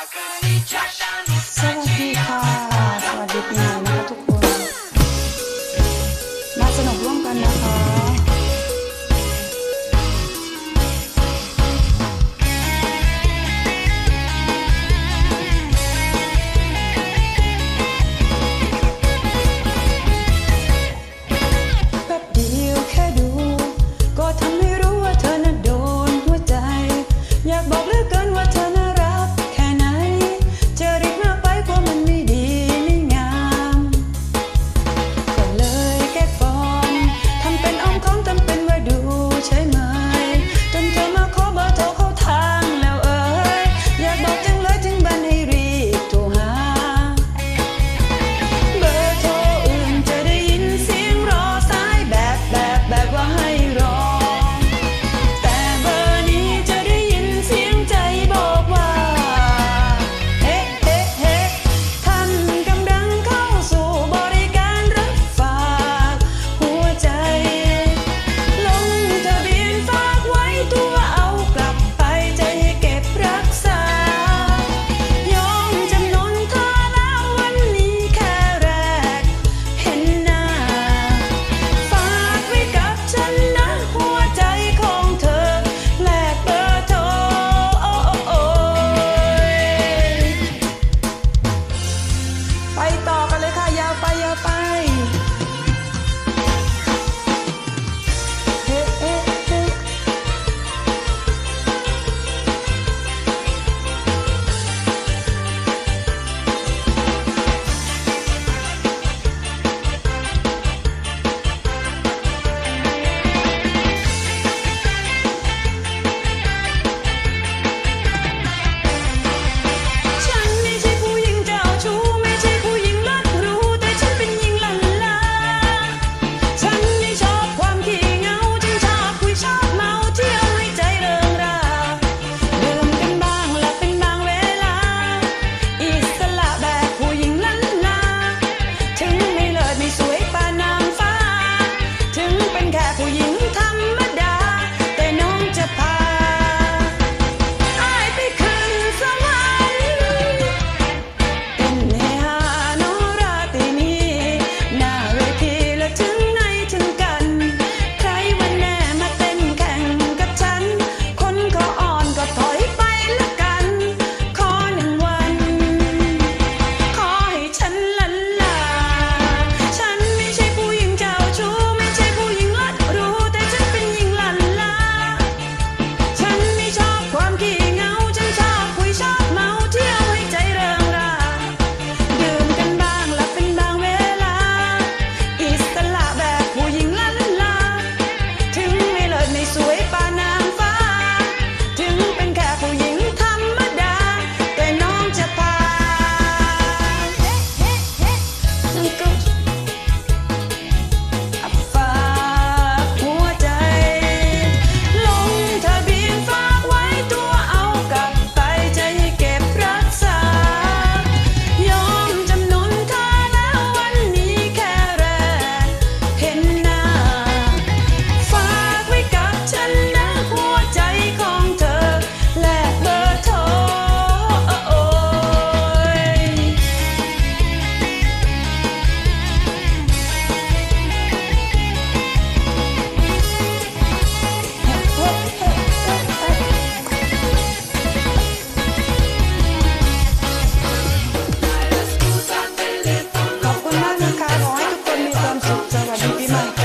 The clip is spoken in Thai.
สวัสดีค่ะ สวัสดีปีใหม่นะคะทุกคน มาสนุกร่วมกันนะคะ 就在